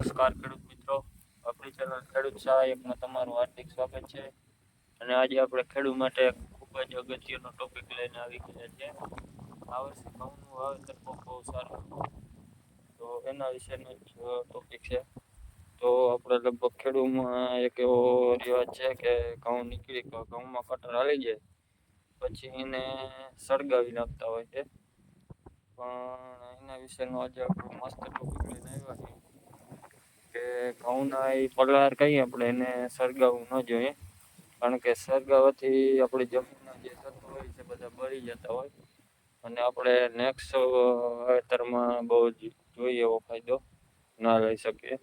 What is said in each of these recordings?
નમસ્કાર ખેડૂત મિત્રો. આપણી ચેનલ ખેડૂત સહાયકમાં તમારું હાર્દિક સ્વાગત છે. અને આજે આપણે ખેડૂત માટે ખૂબ જ અગત્યનો ટોપિક લઈને આવી ગયા છે. આ વર્ષે ઘઉંનું વાવેતર બહુ બહુ સારું તો એના વિશેનો જ ટોપિક છે. તો આપણે લગભગ ખેડૂતમાં એક એવો રિવાજ છે કે ઘઉં નીકળી ઘઉંમાં કટર હાલી જાય, પછી એને સળગાવી નાખતા હોય છે. પણ એના વિશેનો આજે આપણો મસ્ત ટોપિક લઈને આવ્યા છીએ. કે ઘઉંના એ પલાર કહીએ આપણે, એને સળગાવવું ન જોઈએ. કારણ કે સળગાવવાથી આપણી જમીનના જે તત્વો હોય છે, બધા બળી જતા હોય. અને આપણે નેક્સ્ટ વાવેતરમાં બહુ જ જોઈએ એવો ફાયદો ના લઈ શકીએ.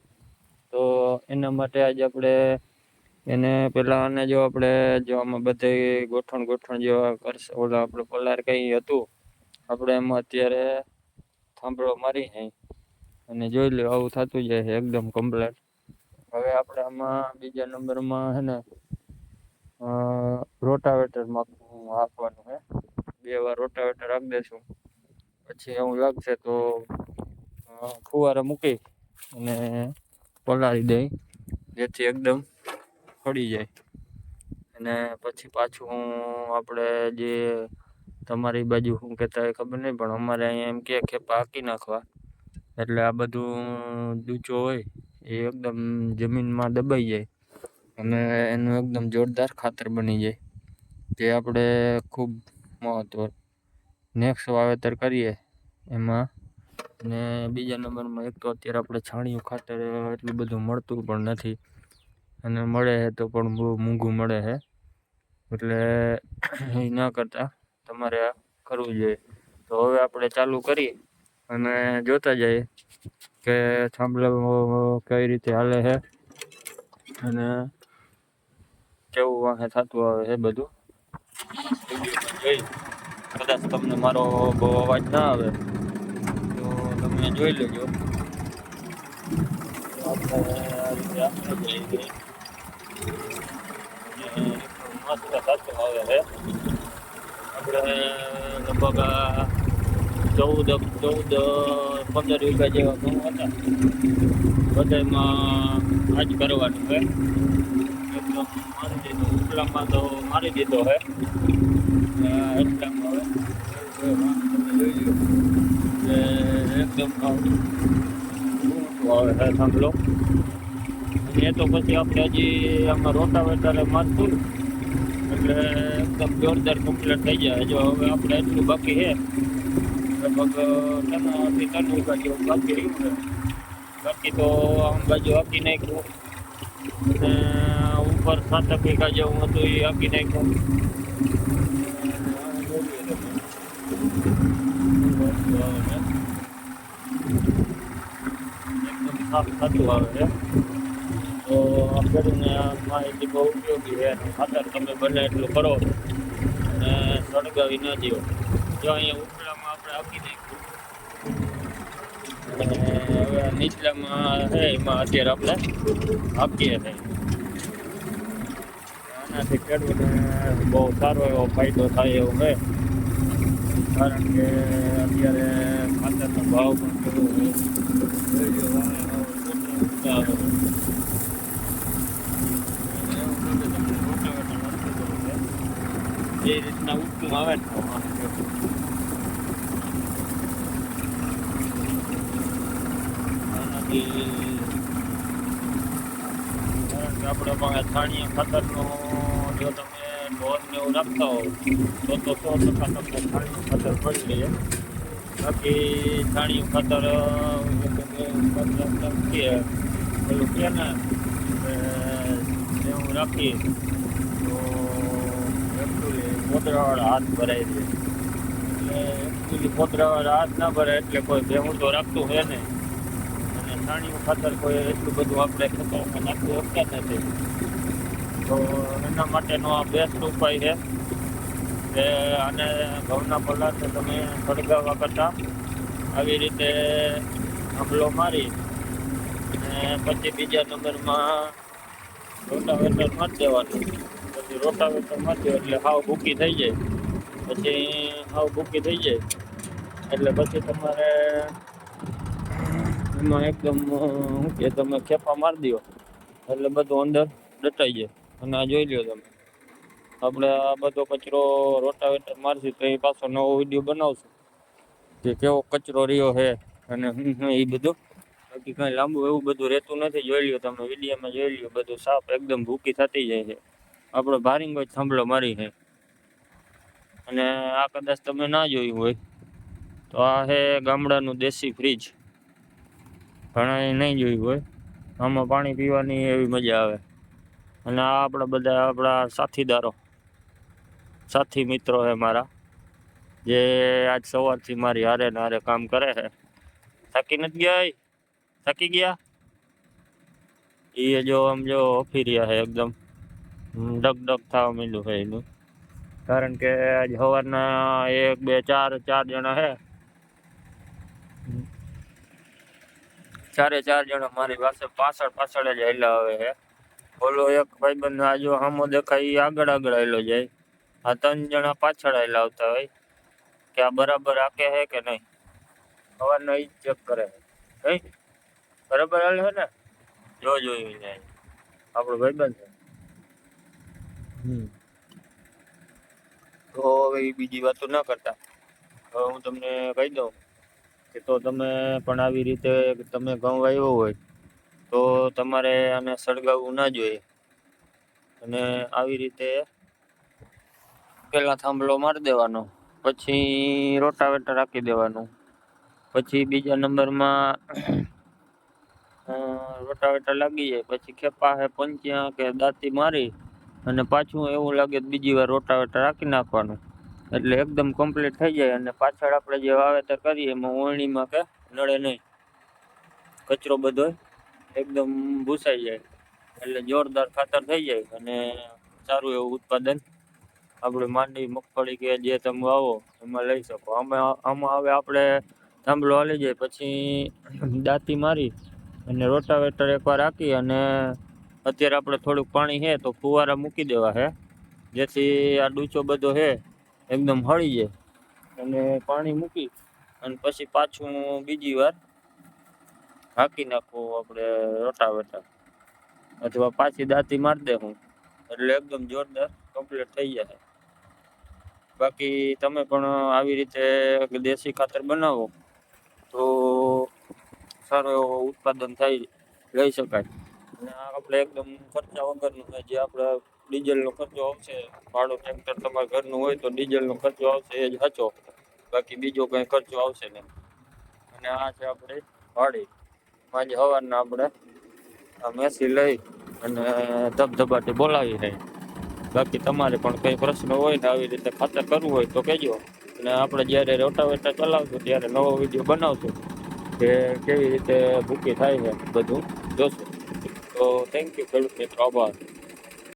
તો એના માટે આજે આપણે એને પેલા અને જો આપણે, જો આમાં બધે ગોઠણ ગોઠણ જેવા કરશે, ઓલા આપણે પલાર કઈ હતું. આપણે એમાં અત્યારે થાંભળો મારી અહીં અને જોઈ લો આવું થતું જાય છે એકદમ કમ્પ્લેટ હવે આપણે આમાં બીજા નંબરમાં છે ને રોટાવેટર આપવાનું છે બે વાર રોટાવેટર આપી દઈશું પછી એવું લાગશે તો ફુવારા મૂકી અને પલાળી દઈ. જેથી એકદમ ફળી જાય. અને પછી પાછું આપણે જે તમારી બાજુ શું કહેતા હોય ખબર નહીં, પણ અમારે અહીંયા એમ કે પાકી નાખવા. એટલે આ બધું ડૂચો હોય, એ એકદમ જમીનમાં દબાઈ જાય અને એનું એકદમ જોરદાર ખાતર બની જાય તે આપણે ખૂબ મહત્વ. નેક્સ્ટ વાવેતર કરીએ એમાં ને બીજા નંબરમાં એક તો અત્યારે આપણે છાણિયું ખાતર એટલું બધું મળતું પણ નથી અને મળે છે તો પણ બહુ મોંઘું મળે છે. એટલે એ ના કરતાં તમારે આ કરવું જોઈએ. તો હવે આપણે ચાલુ કરીએ. અને જોતા જઈએ કે થાંભલા કઈ રીતે હાલે છે અને કેવું વાંહે થતું આવે છે બધું. જોઈ, કદાચ તમને મારો બહુ અવાજ ના આવે, તો તમે જોઈ લેજો. આપણે લગભગ ચૌદ ચૌદ, પંદર વીઘા જેવા ઘઉં હતા. બધામાં આજ કરવાનું છે. એકદમ મારી દીધો, ઉપલામાં તો મારી દીધો છે. ને એટલામાં હવે તમે જોઈ લો કે એકદમ આવે છે, સાંભળો. અને એ તો પછી આપણે હજી આમાં રોટાવેટરે મારતું એટલે એકદમ જોરદાર કમ્પ્લીટ થઈ જાય. જો હવે આપણે એટલું બાકી છે લગભગ ત્રણથી ત્રણ વીઘા જેવું બાકી રહ્યું છે બાકી તો આમ બાજુ આપી નાખ્યું અને ઉપર સાતક વીઘા જેવું હતું એ આપી નાખ્યું એકદમ સાફ થતું આવે છે તો આ ખેડૂતને આ માહિતી બહુ ઉપયોગી છે અને ખાતર તમે બને એટલું કરો અને સળગાવી ન દો જો અહીંયા ઉપલામાં આપી નાખ્યું. અને હવે એમાં અત્યારે આપણે આપીએ છીએ. આનાથી ખેડૂતને બહુ સારો એવો ફાયદો થાય એવું છે. કારણ કે અત્યારે ખાતરનો ભાવ પણ કેવો હોય. રીતના લો, આવે કેટલા ઊંચા આવે છે. અને એવું છે કે તમને રોટાવેટર નથી કરવું છે. જે રીતના ઊંચું આવે ને તો આમ જો. આનાથી કારણ કે આપણે પાસે છાણિયા ખાતરનો જો તમે ઢોર ને એવું રાખતા હો તો તો સો ટકા તમને છાણિયું ખાતર મળી રહે. બાકી છાણિયું ખાતર અ, રાખીએ પેલું કે ને કે એવું રાખીએ તો એકચુલી પોતરાવાળા હાથ ભરાઈ દે એટલે એકચુલી પોતરાવાળા હાથ ના ભરાય એટલે કોઈ ભેહું તો રાખતું હોય ને અને છાણિયું ખાતર કોઈ એટલું બધું આપણે ખેતરમાં નાખવું શકતા નથી. તો એના માટેનો આ બેસ્ટ ઉપાય છે કે આને ઘઉંના તો તમે સળગાવવા કરતાં આવી રીતે આંબલો મારી અને પછી બીજા નંબરમાં રોટાવેટર મારી દેવાનું. પછી રોટાવેટર મારી એટલે હાવ ભૂકી થઈ જાય. પછી હાવ ભૂકી થઈ જાય. એટલે પછી તમારે ફ્રીજમાં એકદમ શું કે તમે ખેપા મારી દો એટલે બધું અંદર દટાઈ જાય. અને આ જોઈ લો તમે. આપણે આ બધો કચરો રોટાવેટર મારશું તો એ પાછો નવો વીડિયો બનાવશું. કે કેવો કચરો રહ્યો છે અને એ બધું. બાકી કાંઈ લાંબુ એવું બધું રહેતું નથી. જોઈ લ્યો તમે, વિડીયોમાં જોઈ લ્યો. બધું સાફ એકદમ ભૂકી થતી જાય છે. આપણો ભારીંગો જ થાંભલો મારી છે. અને આ કદાચ તમે ના જોયું હોય, તો આ છે ગામડાનું દેશી ફ્રીજ ઘણા નહીં જોયું હોય. આમાં પાણી પીવાની એવી મજા આવે. અને આ આપણા બધા આપણા સાથીદારો સાથી મિત્રો છે મારા જે આજ સવારથી મારી હારે ને હારે કામ કરે છે થાકી નથી ગયા ઈ? થાકી ગયા? એ જો આમ જો ઓફી રહ્યા છે એકદમ. હમ, ડગ ડગ થવા માંડ્યું છે એનું. કારણ કે આજ સવારના એક બે ચાર ચાર જણા છે ચારે ચાર જણા મારી પાસે પાછળ પાછળ જ હેલા આવે છે ઓલો એક ભાઈબંધ આ જો સામો દેખાય ઈ આગળ આગળ હેલો જાય આ ત્રણ જણા પાછળ હેલા આવતા હોય. કે આ બરાબર આકે છે કે નહીં? સવારનો ઈ જ ચેક કરે છે નહીં બરાબર હાલે છે ને? જો જોયું જાય. આપણો ભાઈબંધ છે હમ. તો હવે ઈ બીજી વાતો ના કરતા. હવે હું તમને કહી દઉં. કે તો તમે પણ આવી રીતે તમે ઘઉં વાવ્યો હોય, તો તમારે આને સળગાવવું ના જોઈએ. અને આવી રીતે પહેલાં થાંભલો મારી દેવાનો, પછી રોટાવેટર રાખી દેવાનું, પછી બીજા નંબરમાં રોટાવેટર લાગી જાય, પછી ખેપા હે પંચ્યા કે દાંતી મારી, અને પાછું એવું લાગે બીજી વાર રોટાવેટર રાખી નાખવાનું. એટલે એકદમ કમ્પ્લીટ થઈ જાય અને પાછળ આપણે જે વાવેતર કરીએ એમાં ઓળણીમાં કે નડે નહીં. કચરો બધો એકદમ ભૂસાઈ જાય. એટલે જોરદાર ખાતર થઈ જાય અને સારું એવું ઉત્પાદન આપણે માંડવી મગફળી કે જે તમે વાવો એમાં લઈ શકો. આમાં આમાં હવે આપણે થાંભલો હાલી જાય પછી દાંતી મારી અને રોટાવેટર એકવાર રાખી અને અત્યારે આપણે થોડુંક પાણી છે તો ફુવારા મૂકી દેવા છે. જેથી આ ડૂચો બધો છે એકદમ હળી જાય. અને પાણી મૂકી અને પછી પાછું બીજી વાર હાકી નાખવું આપણે રોટાવેટર. અથવા પાછી દાંતી મારી દેવું એટલે એકદમ જોરદાર કમ્પ્લીટ થઈ જાય. બાકી તમે પણ આવી રીતે દેશી ખાતર બનાવો તો સારો એવો ઉત્પાદન થાય લઈ શકાય. અને આ આપણે એકદમ ખર્ચા વગરનું હોય જે આપણે ડીઝલનો ખર્ચો આવશે. ભાડું ટ્રેક્ટર તમારા ઘરનું હોય તો ડીઝલનો ખર્ચો આવશે, એ જ હચો બાકી બીજો કંઈ ખર્ચો આવશે નહીં. અને આ છે આપણે વાડી. આજે સવારના આપણે આ મેસી લઈ અને ધબધબાથી બોલાવી રહી બાકી તમારે પણ કંઈ પ્રશ્ન હોય ને આવી રીતે ખાતર કરવું હોય તો કહેજો. અને આપણે જ્યારે રોટાવેટા ચલાવશું ત્યારે નવો વીડિયો બનાવશું. કે કેવી રીતે ભૂકી થાય છે બધું જોશું. તો થેન્ક યુ ખેડૂત મિત્રો આભાર